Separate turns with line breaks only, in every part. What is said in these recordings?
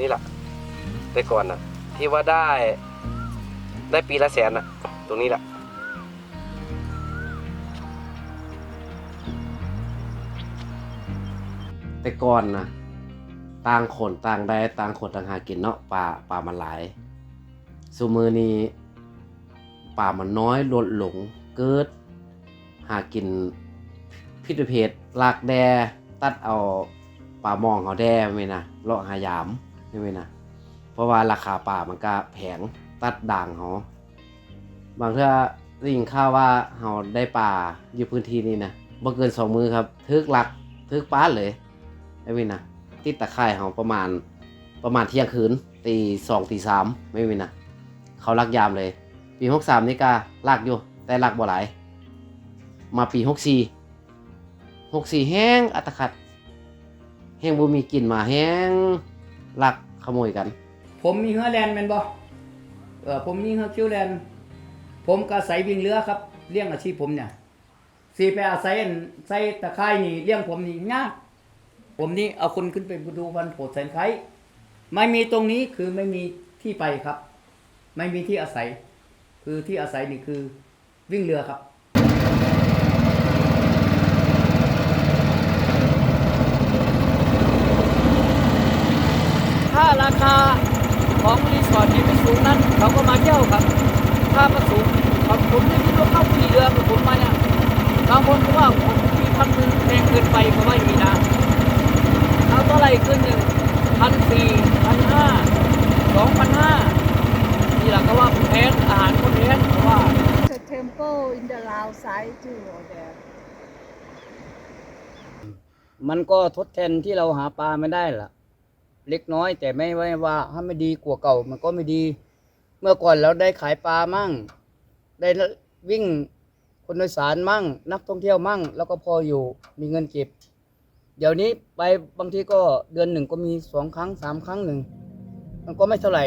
นี้แหละแต่ก่อนนะที่ว่าได้ได้ปีละแสนนะตรงนี้แหละแต่ก่อนนะต่างคนต่างได้ต่างคนต่างหากินเนาะป่าป่ามันหลายสุมือนี้ป่ามันน้อยลดหลงเกิด หากินพิษเพศลากแดตัดเอาป่ามองเขาแดไม่นะเลาะหายาม ไม่นะเพราะว่าราคาป่ามันก็แพงตัดด่างเขาบางเทื่อได้ยินข่าวว่าเขาได้ป่าอยู่พื้นที่นี้นะบ่เกินสองมือครับทึกหลักทึกป้าเลยไม่มีนะติดตะไคร่เขาประมาณประมาณเที่ยงคืนตีสองตีสามไม่มีนะเขาลักยามเลย ปีหกสามนี่ก็ลักอยู่ แต่ลักบ่หลายมาปีหกสี่หกสี่แห้งอัตคัดแห้งบ่มีกลิ่นมาแห้งลัก ขโมยกัน
ผมมีเฮือแลนด์แมนบ่เออผมมีเฮือคิวแลนด์ผมก็อาศัยวิ่งเรือครับเลี้ยงอาชีพผมเนี่ยสีไปอาศัยอันใส่ตะไคร่นี่เลี้ยงผมนี่ยากผมนี่เอาคนขึ้นไปดูวันโผดแสนไคร้ไม่มีตรงนี้คือไม่มีที่ไปครับ ไม่มีที่อาศัย คือที่อาศัยนี่คือวิ่งเรือครับ ถ้าราคา ของรีสอร์ทที่ไม่สูงนั้นเขาก็มาเที่ยวครับ ถ้ามันสูงครับผมไม่คิดว่าเข้าปีเรือกับผมมาเนี่ยบางคนก็ว่าโอ้โหปีพันหนึ่งแพงเกินไปก็ไม่มีนะเอาเท่าไหร่ขึ้นหนึ่งพันสี่พันห้าสองพันห้านี่แหละก็ว่าแพงอาหารก็แพงเพราะว่า
The temple in the Lao side too or there.
มันก็ทดแทนที่เราหาปลาไม่ได้ล่ะ เล็กน้อย แต่ไม่ไว้ว่าถ้าไม่ดีกว่าเก่ามันก็ไม่ดี เมื่อก่อนเราได้ขายปลามั่ง ได้วิ่งคนโดยสารมั่ง นักท่องเที่ยวมั่ง แล้วก็พออยู่มีเงินเก็บ เดี๋ยวนี้ไปบางทีก็เดือนหนึ่งก็มีสองครั้งสามครั้งหนึ่ง มันก็ไม่เท่าไหร่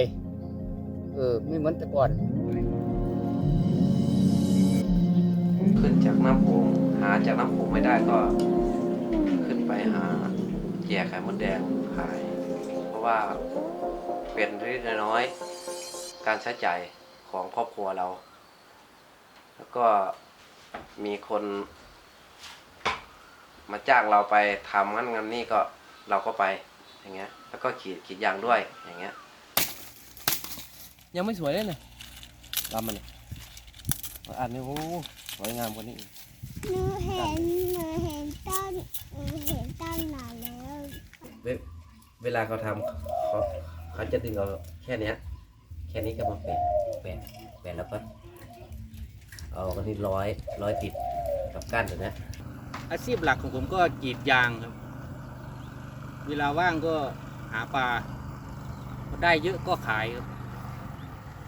เออไม่เหมือนแต่ก่อน
ขึ้นจากน้ำโขงหาจากน้ำโขงไม่ได้ก็ ขึ้นไปหาแย่ไข่มดแดงขาย ราะว่าเป็นเล็กๆน้อยๆการใช้จ่ายของครอบครัวเรา แล้วก็มีคน มาจ้างเราไปทำงั้นงั้นนี่ก็เราก็ไปอย่างเงี้ย แล้วก็ขีดขีดยางด้วยอย่างเงี้ย ยังไม่สวยเลยเนี่ยลำมันเนี่ยอ่านนี่โอ้สวยงามกว่านี้อีก
หนูเห็นหนูเห็นต้นหนูเห็นต้นหนาแล้ว
เว เวลาเขาทำเขาเขาจะดึงเอาแค่เนี้ย แค่นี้ก็มาแปะแปะแปะแล้วก็เอาคนนี้ร้อยร้อยติดกับก้านตัวเนี้ย
อาชีพหลักของผมก็กรีดยางครับ เวลาว่างก็หาปลาได้เยอะก็ขายครับ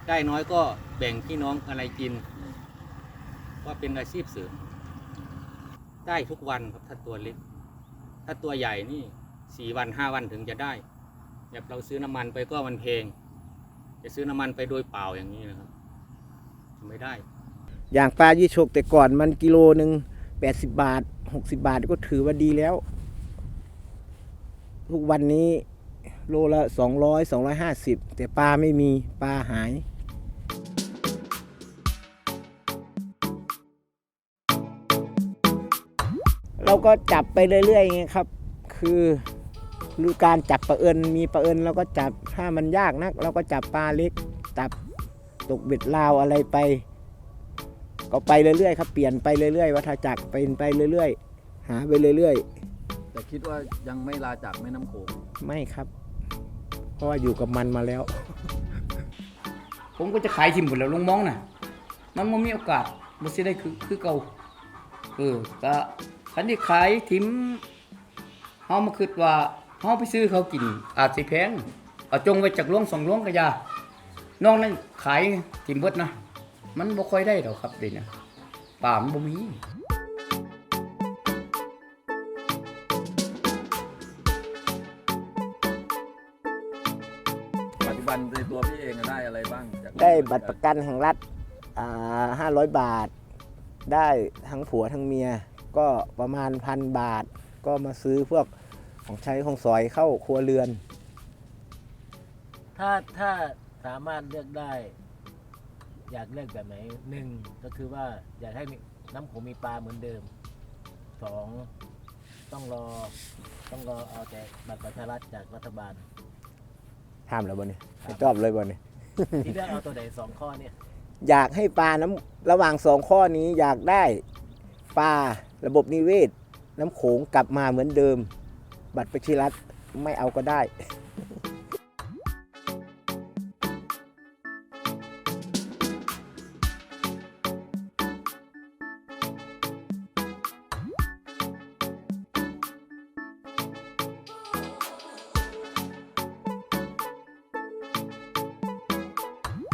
ได้น้อยก็แบ่งพี่น้องอะไรกินก็เป็นอาชีพเสริม ได้ทุกวันครับถ้าตัวเล็ก ถ้าตัวใหญ่นี่ สี่วันห้าวันถึงจะได้แบบเราซื้อน้ำมันไปก็มันเพงจะซื้อน้ำมันไปโดยเปล่าอย่างนี้นะครับไม่ได้
อย่างปลายี่ฉกแต่ก่อนมันกิโลหนึ่งแปดสิบบาทหกสิบาทก็ถือว่าดีแล้ว ทุกวันนี้โลละสองร้อยสองร้อยห้าสิบแต่ปลาไม่มีปลาหายเราก็จับไปเรื่อยๆไงครับ คือ คือการจับปลาเอิญมีปลาเอิญเราก็จับถ้ามันยากนัก เราก็จับปลาเล็กจับตกเบ็ดลาวอะไรไป ก็ไปเรื่อยๆครับเปลี่ยนไปเรื่อยๆ วัฏจักรเป็นไปเรื่อยๆ หาไปเรื่อย
แต่คิดว่ายังไม่ลาจากแม่น้ำโขง
ๆ ไม่ครับ เพราะว่าอยู่กับมันมาแล้ว
ผมก็จะขายทิมหมดแล้วลุงมองน่ะ มันไม่มีโอกาสมันสิได้คือคือเก่าเออก็คันที่ขายทิมเฮามาคิดว่า เฮาไปซื้อเขากิน อาจสิแพงเอาจงไว้จากหลวงสองหลวงก็อยานอกนั้นขายทิมเบิดนะ มันบ่ค่อยได้ดอกครับเดี๋ยวนี้ป่ามันบ่มี
ปัจจุบันในตัวพี่เองได้อะไรบ้างจาก
ได้บัตรประกันแห่งรัฐห้าร้อยบาท ได้ทั้งผัวทั้งเมีย ก็ประมาณพันบาท ก็มาซื้อพวก ของใช้ของสอยเข้าครัวเรือน
ถ้าถ้าสามารถเลือกได้ อยากเลือกแบบไหนหนึ่งก็คือว่าอยากให้มีน้ำโขงมีปลาเหมือนเดิมสองต้องรอต้องรอเอาแต่บัตรประชารัฐจากรัฐบาล
ห้ามแล้วบ่เนี่ยไม่ชอบเลยบ่เนี่ย
ที่เลือกเอาตัวไหนสองข้อเนี่ย
อยากให้ปลาน้ำระหว่างสองข้อนี้อยากได้ปลาระบบนิเวศ น้ำโขงกลับมาเหมือนเดิม บัตรประชิรัฐไม่เอาก็ได้